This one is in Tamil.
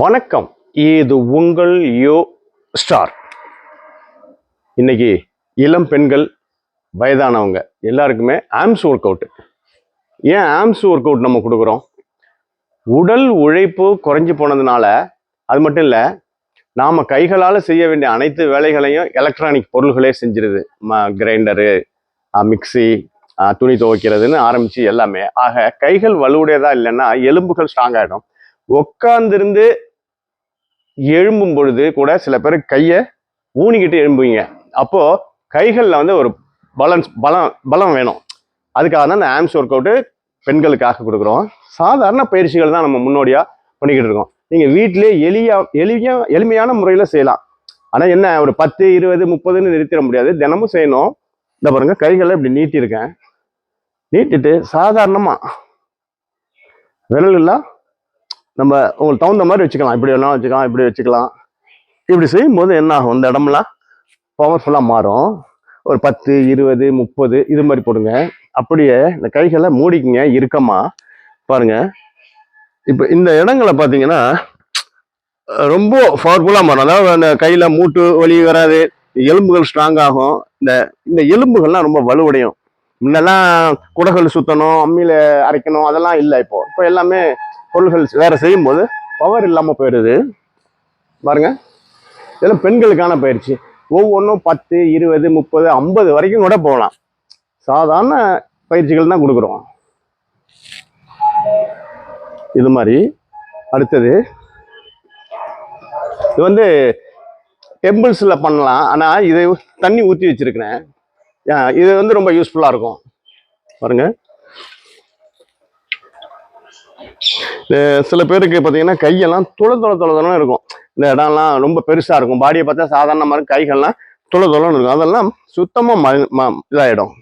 வணக்கம். இது உங்கள் யோ ஸ்டார். இன்னைக்கு இளம் பெண்கள் வயதானவங்க எல்லாருக்குமே ஆம்ஸ் ஒர்க் அவுட்டு ஏன் ஆம்ஸ் ஒர்க் அவுட் நம்ம கொடுக்குறோம்? உடல் உழைப்பு குறைஞ்சி போனதுனால அது மட்டும் இல்லை நாம் கைகளால் செய்ய வேண்டிய அனைத்து வேலைகளையும் எலக்ட்ரானிக் பொருள்களே செஞ்சிருது. கிரைண்டரு மிக்சி துணி துவைக்கிறதுன்னு ஆரம்பித்து எல்லாமே. ஆக கைகள் வலுவுடையதா இல்லைன்னா எலும்புகள் ஸ்ட்ராங் ஆகிடும் உட்காந்துருந்து எழும்பும் பொழுது கூட சில பேர் கையை ஊனிக்கிட்டு எழும்புவீங்க. அப்போது கைகளில் வந்து ஒரு பலன்ஸ் பலம் பலம் வேணும். அதுக்காக தான் இந்த ஆம்ஸ் ஒர்க் அவுட்டு பெண்களுக்காக கொடுக்குறோம். சாதாரண பயிற்சிகள் தான் நம்ம முன்னோடியாக பண்ணிக்கிட்டு இருக்கோம். நீங்கள் வீட்டிலே எளிய எளிய எளிமையான முறையில் செய்யலாம். ஆனால் என்ன ஒரு பத்து இருபது முப்பதுன்னு நிறுத்திட முடியாது. தினமும் செய்யணும். இந்த பாருங்க கைகளை இப்படி நீட்டியிருக்கேன். நீட்டிட்டு சாதாரணமாக விரல் எல்லாம் நம்ம உங்களுக்கு தகுந்த மாதிரி வச்சுக்கலாம். இப்படி வேணாலும் வச்சுக்கலாம் இப்படி வச்சுக்கலாம். இப்படி செய்யும்போது என்ன ஆகும்? இந்த இடம்லாம் பவர்ஃபுல்லாக மாறும். ஒரு பத்து இருபது முப்பது இது மாதிரி போடுங்க. அப்படியே இந்த கைகளை மூடிக்குங்க இறுக்கமாக பாருங்க. இப்போ இந்த இடங்களை பார்த்தீங்கன்னா ரொம்ப பவர்ஃபுல்லாக மாறும். அதாவது அந்த கையில் மூட்டு வலி வராது. எலும்புகள் ஸ்ட்ராங் ஆகும். இந்த இந்த எலும்புகள்லாம் ரொம்ப வலுவடையும். முன்னெல்லாம் குடகள் சுத்தணும் அம்மியில் அரைக்கணும் அதெல்லாம் இல்லை இப்போ. இப்போ எல்லாமே பொருள்கள் வேறு செய்யும்போது பவர் இல்லாமல் போயிடுது. பாருங்கள் இதெல்லாம் பெண்களுக்கான பயிற்சி. ஒவ்வொன்றும் பத்து இருபது முப்பது ஐம்பது வரைக்கும் கூட போகலாம். சாதாரண பயிற்சிகள் தான் கொடுக்குறோம். இது மாதிரி. அடுத்தது இது வந்து டெம்பிள்ஸில் பண்ணலாம். ஆனால் இதை தண்ணி ஊற்றி வச்சுருக்கிறேன். இது வந்து ரொம்ப யூஸ்ஃபுல்லாக இருக்கும். பாருங்கள் சில பேருக்கு பார்த்தீங்கன்னா கையெல்லாம் துள தொலை துள இருக்கும். இந்த இடம்லாம் ரொம்ப பெருசாக இருக்கும். பாடியை பார்த்தா சாதாரணமாக இருக்கும் கைகள்லாம் துள தொலைன்னு இருக்கும். அதெல்லாம் சுத்தமாக ம ம இதாகிடும்